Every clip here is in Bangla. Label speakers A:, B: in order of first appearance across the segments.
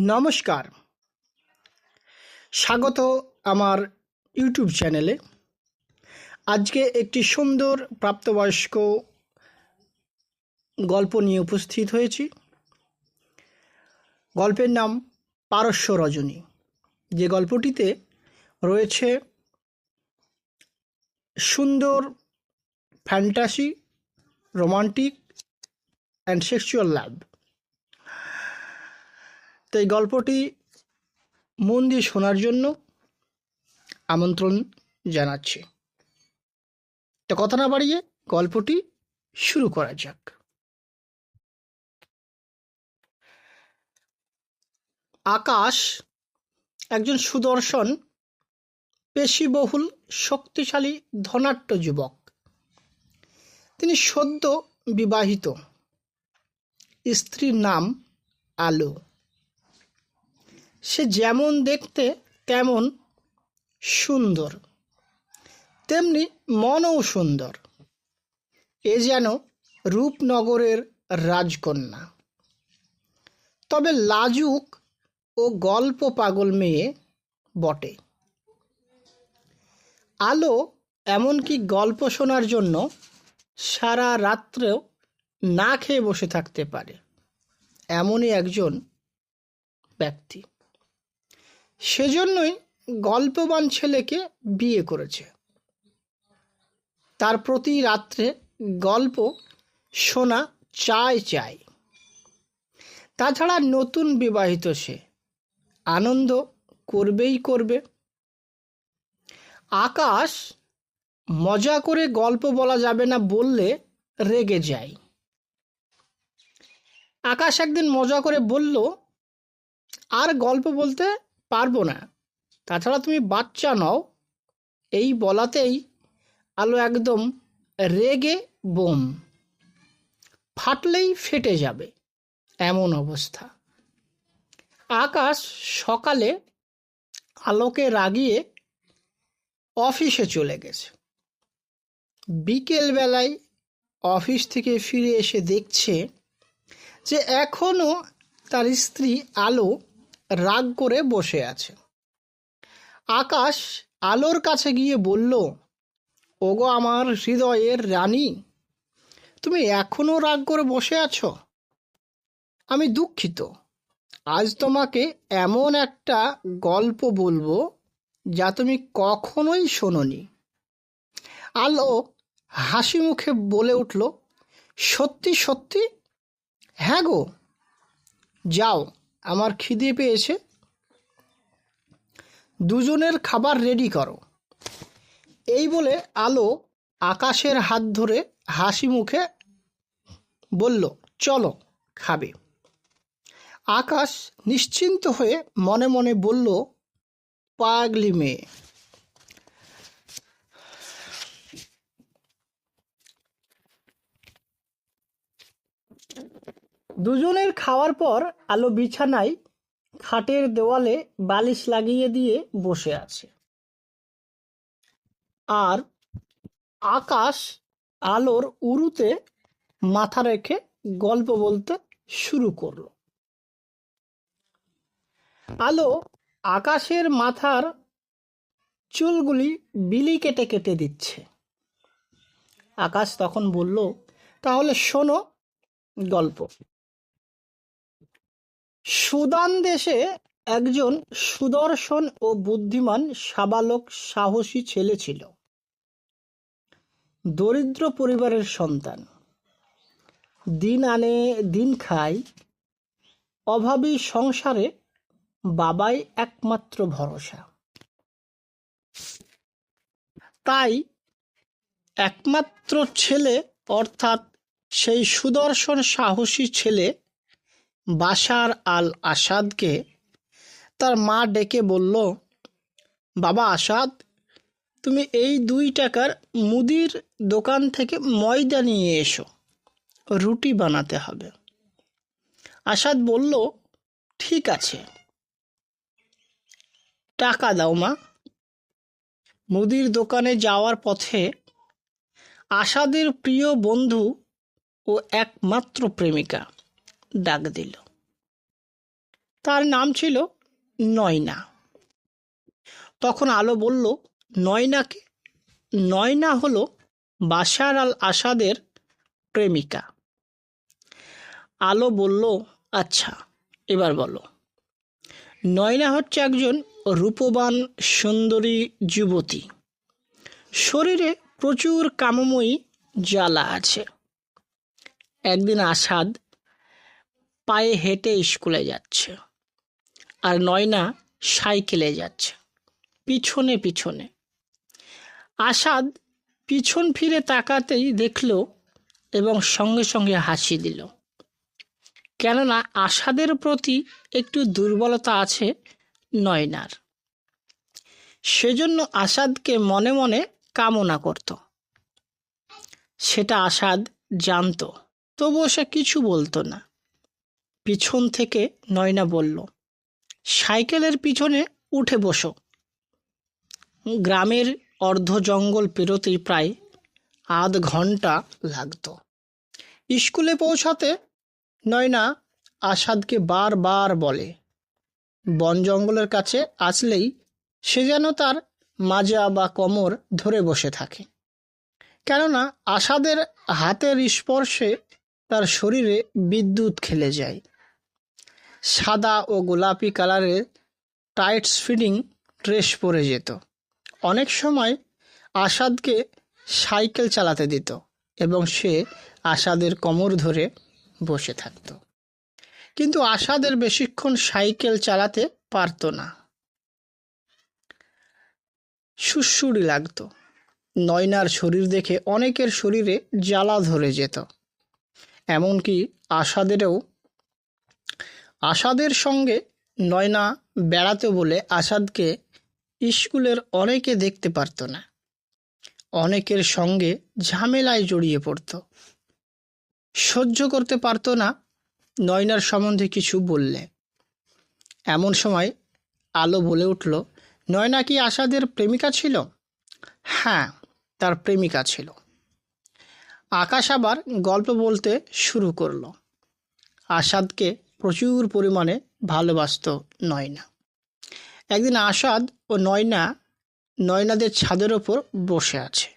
A: নমস্কার। স্বাগত আমার ইউটিউব চ্যানেলে। আজকে একটি সুন্দর প্রাপ্তবয়স্ক গল্প নিয়ে উপস্থিত হয়েছি। গল্পের নাম পারস্য রজনী। যে গল্পটিতে রয়েছে সুন্দর fantasy, romantic, and sexual love. তো এই গল্পটি মন দিয়ে শোনার জন্য আমন্ত্রণ জানাচ্ছি। তো কথা না বাড়িয়ে গল্পটি শুরু করা যাক। আকাশ একজন সুদর্শন, পেশিবহুল, শক্তিশালী ধনাট্য যুবক। তিনি সদ্য বিবাহিত। স্ত্রীর নাম আলো। সে যেমন দেখতে তেমন সুন্দর। তেমনি মনও সুন্দর। এ যেন রূপনগরের রাজকন্যা। তবে লাজুক ও গল্প পাগল মেয়ে বটে। আলো এমনকি গল্প শোনার জন্য সারা রাত্রেও না খেয়ে বসে থাকতে পারে। এমনই একজন ব্যক্তি। সেজন্যই গল্পবান ছেলেকে বিয়ে করেছে। তার প্রতি রাত্রে গল্প শোনা চায় চায়। তাছাড়া নতুন বিবাহিত সে। আনন্দ করবেই করবে। আকাশ মজা করে গল্প বলা যাবে না বললে রেগে যায়। আকাশ একদিন মজা করে বলল, আর গল্প বলতে পারব না। তাছাড়া তুমি বাচ্চা নও, এই বলাতেই আলো একদম রেগে বোম। ফাটলেই ফেটে যাবে এমন অবস্থা। আকাশ সকালে আলোকে রাগিয়ে অফিসে চলে গেছে। বিকেলবেলায় অফিস থেকে ফিরে এসে দেখছে যে এখনও তার স্ত্রী আলো রাগ করে বসে আছে। আকাশ আলোর কাছে গিয়ে বলল, ওগো আমার হৃদয়ের রানী, তুমি এখনও রাগ করে বসে আছো? আমি দুঃখিত। আজ তোমাকে এমন একটা গল্প বলব যা তুমি কখনোই শোনোনি। আলো হাসি মুখে বলে উঠল, সত্যি সত্যি? হ্যাঁ গো, যাও। আমার খিদে পেয়েছে। দুজনের খাবার রেডি করো। এই বলে আলো আকাশের হাত ধরে হাসি মুখে বলল, চলো, খাবে। আকাশ নিশ্চিন্ত হয়ে মনে মনে বলল, পাগলি মেয়ে। দুজনের খাওয়ার পর আলো বিছানায় খাটের দেওয়ালে বালিশ লাগিয়ে দিয়ে বসে আছে। আর আকাশ আলোর উরুতে মাথা রেখে গল্প বলতে শুরু করল। আলো আকাশের মাথার চুলগুলি বিলি কেটে কেটে দিচ্ছে। আকাশ তখন বলল, তাহলে শোনো গল্প। সুদান দেশে একজন সুদর্শন ও বুদ্ধিমান সাবালক সাহসী ছেলে ছিল। দরিদ্র পরিবারের সন্তান। দিন আনে, দিন খায়। অভাবী সংসারে বাবাই একমাত্র ভরসা। তাই একমাত্র ছেলে অর্থাৎ সেই সুদর্শন সাহসী ছেলে বাশার আল আসাদকে তার মা ডেকে বলল, বাবা আসাদ, তুমি এই দুই টাকার মুদির দোকান থেকে ময়দা নিয়ে এসো, রুটি বানাতে হবে। আসাদ বলল, ঠিক আছে। টাকা দাও মা। মুদির দোকানে যাওয়ার পথে আসাদের প্রিয় বন্ধু ও একমাত্র প্রেমিকা ডাক দিল। তার নাম ছিল নয়না। তখন আলো বলল, নয়নাকে? নয়না হলো বাশার আল আসাদের প্রেমিকা। আলো বলল আচ্ছা এবার বলো। নয়না হচ্ছে একজন রূপবান, সুন্দরী যুবতী। শরীরে প্রচুর কামময়ী, জ্বালা আছে। একদিন আসাদ পায়ে হেঁটে স্কুলে যাচ্ছে। আর নয়না সাইকেলে যাচ্ছে, পিছনে পিছনে। আসাদ পিছন ফিরে তাকাতেই দেখল এবং সঙ্গে সঙ্গে হাসি দিল। কেননা আসাদের প্রতি একটু দুর্বলতা আছে নয়নার। সেজন্য আসাদকে মনে মনে কামনা করত। সেটা আসাদ জানত, তবুও সে কিছু বলতো না। পিছন থেকে নয়না বলল, সাইকেলের পিছনে উঠে বসো। গ্রামের অর্ধ জঙ্গল পেরোতেই প্রায় আধ ঘণ্টা লাগতো। স্কুলে পৌঁছাতে নয়না আসাদকে বারবার বলে, বন জঙ্গলের কাছে আসলেই সে যেন তার মাজা বা কোমর ধরে বসে থাকে। কেননা আসাদের হাতের স্পর্শে তার শরীরে বিদ্যুৎ খেলে যায় সাদা ও গোলাপি কালারের টাইটস ফিটিং ড্রেস পরে যেত। অনেক সময় আসাদকে সাইকেল চালাতে দিত এবং সে আসাদের কোমর ধরে বসে থাকত। কিন্তু আসাদের বেশিক্ষণ সাইকেল চালাতে পারত না। সুসুড়ি লাগতো। নয়নার শরীর দেখে অনেকের শরীরে জ্বালা ধরে যেত। এমনকি আসাদেরও আসাদের সঙ্গে নয়না বেড়াতে বলে আসাদকে স্কুলের অনেকে দেখতে পারত না। অনেকের সঙ্গে ঝামেলায় জড়িয়ে পড়ত। সহ্য করতে পারত না নয়নার সম্বন্ধে কিছু বললে। এমন সময় আলো বলে উঠল, নয়না কি আসাদের প্রেমিকা ছিল? হ্যাঁ তার প্রেমিকা ছিল। আকাশ আবার গল্প বলতে শুরু করল। আসাদকে প্রচুর পরিমাণে ভালোবাসত নয়না। একদিন আসাদ ও নয়না, নয়নাদের ছাদের ওপর বসে আছে।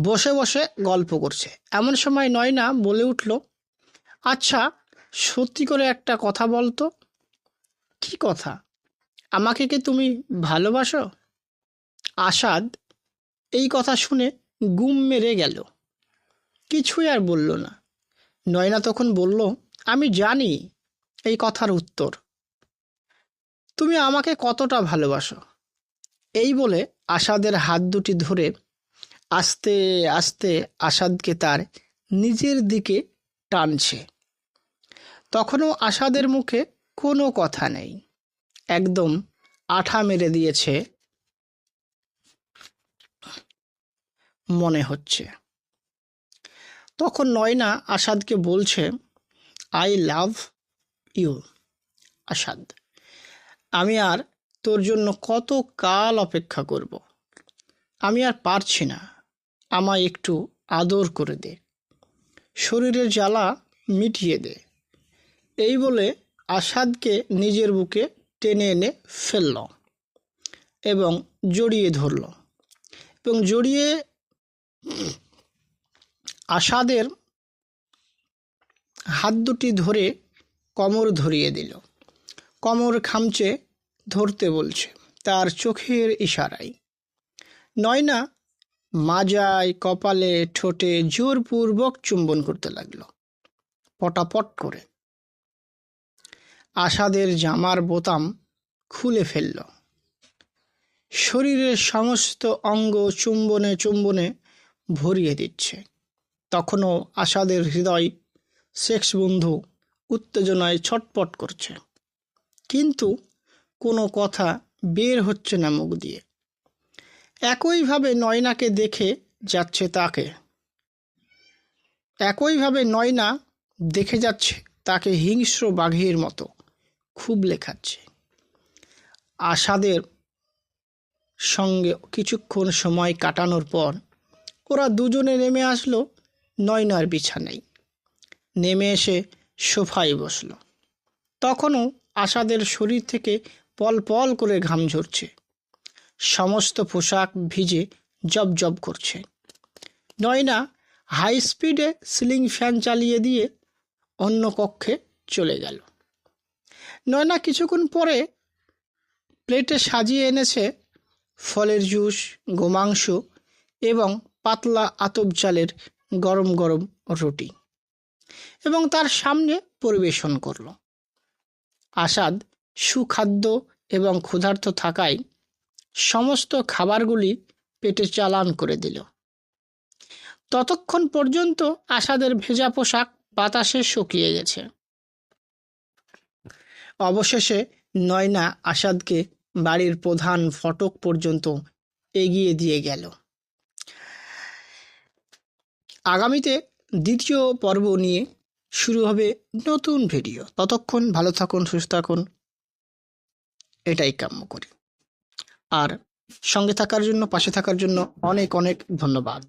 A: বসে বসে গল্প করছে। এমন সময় নয়না বলে উঠল আচ্ছা সত্যি করে একটা কথা বলতো? কি কথা? আমাকে কি তুমি ভালোবাসো? আসাদ এই কথা শুনে গুম মেরে গেল। কিছুই আর বলল না। নয়না তখন বলল আমি জানি এই কথার উত্তর। তুমি আমাকে কতটা ভালোবাসো। এই বলে আসাদের হাত দুটি ধরে আস্তে আস্তে আসাদকে তার নিজের দিকে টানছে। তখনও আসাদের মুখে কোনো কথা নেই। একদম আঠা মেরে দিয়েছে মনে হচ্ছে। তখন নয়না আসাদকে বলছে আই লাভ ইউ, আসাদ। আমি আর তোর জন্য কত কাল অপেক্ষা করব। আমি আর পারছি না, আমায় একটু আদর করে দে। শরীরের জ্বালা মিটিয়ে দে। এই বলে আসাদকে নিজের বুকে টেনে এনে ফেলল এবং জড়িয়ে ধরল এবং জড়িয়ে আসাদের হাত দুটি ধরে কমর ধরিয়ে দিল। কমর খামচে ধরতে বলছে, তার চোখের ইশারায়। নয়না মাজায় কপালে ঠোঁটে জোরপূর্বক চুম্বন করতে লাগল। পটাপট করে আশাদের জামার বোতাম খুলে ফেলল। শরীরের সমস্ত অঙ্গ চুম্বনে চুম্বনে ভরিয়ে দিচ্ছে। তখনও আসাদের হৃদয় সেক্স বন্ধু উত্তেজনায় ছটপট করছে। কিন্তু কোনো কথা বের হচ্ছে না মুখ দিয়ে। একইভাবে নয়নাকে দেখে যাচ্ছে তাকে। একইভাবে নয়না দেখে যাচ্ছে তাকে হিংস্র বাঘের মতো খুব লেখাচ্ছে। আশাদের সঙ্গে কিছুক্ষণ সময় কাটানোর পর ওরা দুজনে নেমে আসলো নয়নার বিছানায়। নেমে এসে সোফায় বসল। তখনও আশাদের শরীর থেকে পল পল করে ঘাম ঝরছে। সমস্ত পোশাক ভিজে জব জব করছে। নয়না হাই স্পিডে সিলিং ফ্যান চালিয়ে দিয়ে অন্য কক্ষে চলে গেল। নয়না কিছুক্ষণ পরে প্লেটে সাজিয়ে এনেছে ফলের জুস, গোমাংস এবং পাতলা আতপ চালের গরম গরম রুটি। এবং তার সামনে পরিবেশন করল। আসাদ সুখাদ্য এবং ক্ষুধার্ত থাকায় সমস্ত খাবারগুলি পেটে চালান করে দিল। ততক্ষণ পর্যন্ত আসাদের ভেজা পোশাক বাতাসে শুকিয়ে গেছে। অবশেষে নয়না আসাদকে বাড়ির প্রধান ফটক পর্যন্ত এগিয়ে দিয়ে গেল। আগামীতে দ্বিতীয় পর্ব নিয়ে শুরু হবে নতুন ভিডিও। ততক্ষণ ভালো থাকুন, সুস্থ থাকুন। এটাই কাম্য করি। আর সঙ্গে থাকার জন্য, পাশে থাকার জন্য অনেক অনেক ধন্যবাদ।